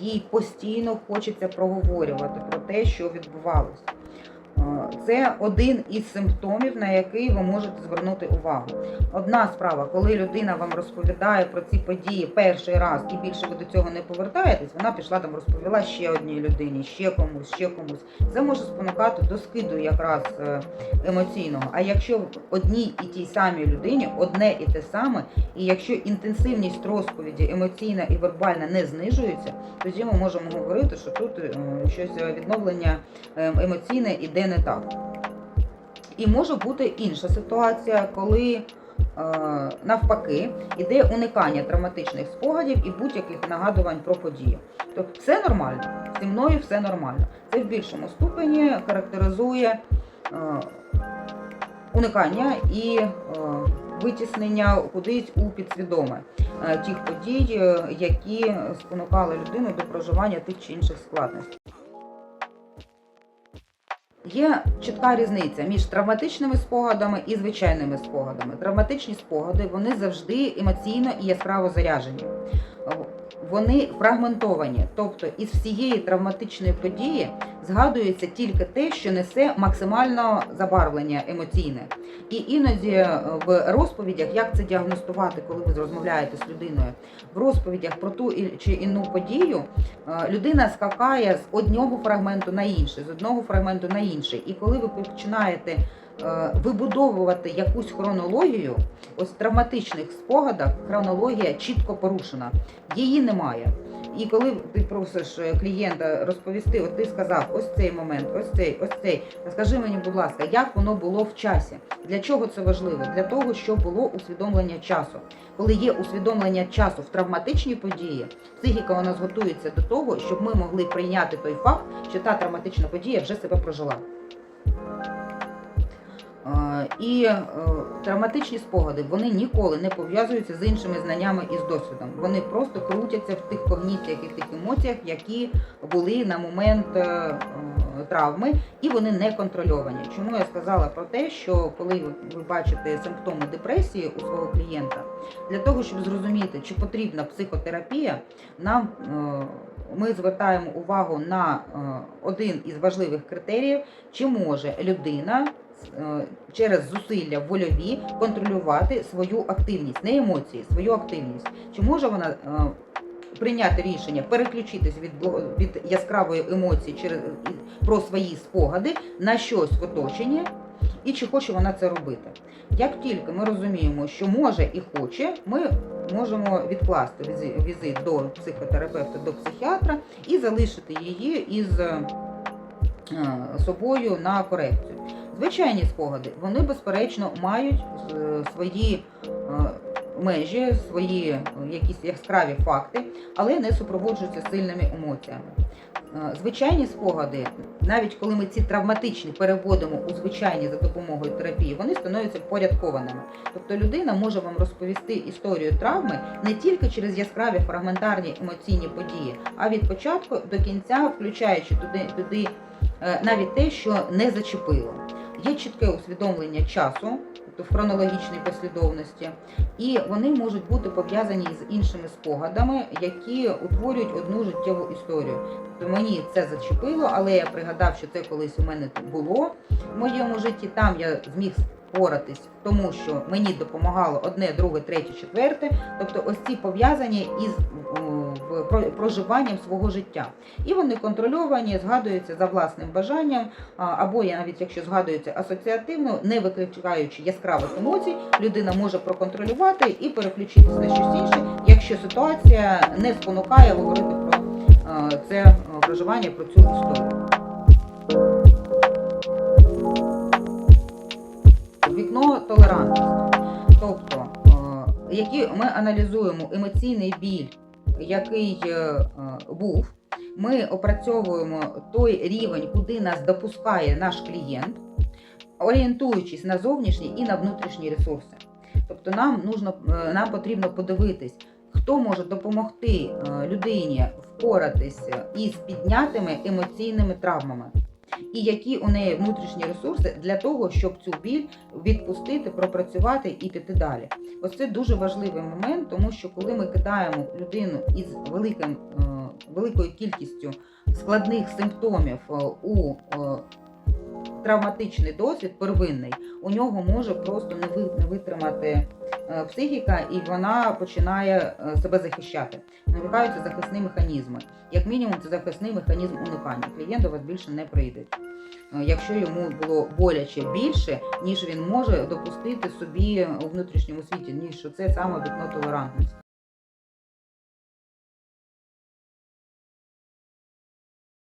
Їй постійно хочеться проговорювати про те, що відбувалося. Це один із симптомів, на який ви можете звернути увагу. Одна справа, коли людина вам розповідає про ці події перший раз і більше ви до цього не повертаєтесь, вона пішла там, розповіла ще одній людині, ще комусь, ще комусь. Це може спонукати до скиду якраз е, емоційного. А якщо одній і тій самій людині одне і те саме, і якщо інтенсивність розповіді емоційна і вербальна не знижується, тоді ми можемо говорити, що тут е, щось відновлення е, емоційне іде не так. І може бути інша ситуація, коли е, навпаки іде уникання травматичних спогадів і будь-яких нагадувань про подію. Тобто все нормально, зі мною все нормально. Це в більшому ступені характеризує е, уникання і е, витіснення кудись у підсвідоме тих подій, які спонукали людину до проживання тих чи інших складностей. Є чітка різниця між травматичними спогадами і звичайними спогадами. Травматичні спогади вони завжди емоційно і яскраво заряжені. Вони фрагментовані, тобто із всієї травматичної події згадується тільки те, що несе максимальне забарвлення емоційне. І іноді е, в розповідях, як це діагностувати, коли ви розмовляєте з людиною, в розповідях про ту чи інну подію е, людина скакає з одного фрагменту на інший, з одного фрагменту на інший. І коли ви починаєте вибудовувати якусь хронологію, ось в травматичних спогадах хронологія чітко порушена, її немає. І коли ти просиш е, клієнта розповісти, от ти сказав ось цей момент, ось цей, ось цей. Скажи мені, будь ласка, як воно було в часі? Для чого це важливо? Для того, щоб було усвідомлення часу. Коли є усвідомлення часу в травматичній події, психіка вона зготується до того, щоб ми могли прийняти той факт, що та травматична подія вже себе прожила. І е, травматичні спогади вони ніколи не пов'язуються з іншими знаннями і з досвідом. Вони просто крутяться в тих когніціях і тих емоціях, які були на момент е, е, травми, і вони не контрольовані. Чому я сказала про те, що коли ви, бачите симптоми депресії у свого клієнта, для того, щоб зрозуміти, чи потрібна психотерапія, нам е, ми звертаємо увагу на е, один із важливих критеріїв, чи може людина через зусилля вольові контролювати свою активність, не емоції, свою активність. Чи може вона е, прийняти рішення переключитись від, від яскравої емоції через про свої спогади на щось в оточенні, і чи хоче вона це робити? Як тільки ми розуміємо, що може і хоче, ми можемо відкласти візит до психотерапевта, до психіатра і залишити її із е, собою на корекцію. Звичайні спогади, вони безперечно мають е, свої е, межі, свої е, якісь яскраві факти, але не супроводжуються сильними емоціями. Звичайні спогади, навіть коли ми ці травматичні переводимо у звичайні за допомогою терапії, вони становляться впорядкованими. Тобто людина може вам розповісти історію травми не тільки через яскраві фрагментарні емоційні події, а від початку до кінця, включаючи туди, туди навіть те, що не зачепило. Є чітке усвідомлення часу, тобто в хронологічній послідовності, і вони можуть бути пов'язані з іншими спогадами, які утворюють одну життєву історію. Тобто мені це зачепило, але я пригадав, що це колись у мене було в моєму житті. Там я зміг впоратись, тому що мені допомагало одне, друге, третє, четверте. Тобто, ось ці пов'язані із проживанням свого життя. І вони контрольовані, згадуються за власним бажанням, або я навіть якщо згадується асоціативно, не викликаючи яскравих емоцій, людина може проконтролювати і переключитися на щось інше, якщо ситуація не спонукає говорити про це проживання, про цю історію. Вікно толерантності. Тобто, е, які ми аналізуємо емоційний біль, який е, е, був, ми опрацьовуємо той рівень, куди нас допускає наш клієнт, орієнтуючись на зовнішні і на внутрішні ресурси. Тобто нам, нужно, нам потрібно подивитись, хто може допомогти людині впоратися із піднятими емоційними травмами. І які у неї внутрішні ресурси для того, щоб цю біль відпустити, пропрацювати і піти далі. Ось це дуже важливий момент, тому що коли ми кидаємо людину із великим, е, великою кількістю складних симптомів е, у е, травматичний досвід первинний, у нього може просто не ви- не витримати психіка, і вона починає е, себе захищати. Навикаються захисні механізми. Як мінімум, це захисний механізм уникання. Клієнт до вас більше не прийде. Е, Якщо йому було боляче більше, ніж він може допустити собі у внутрішньому світі, ніж що це саме вікно толерантності.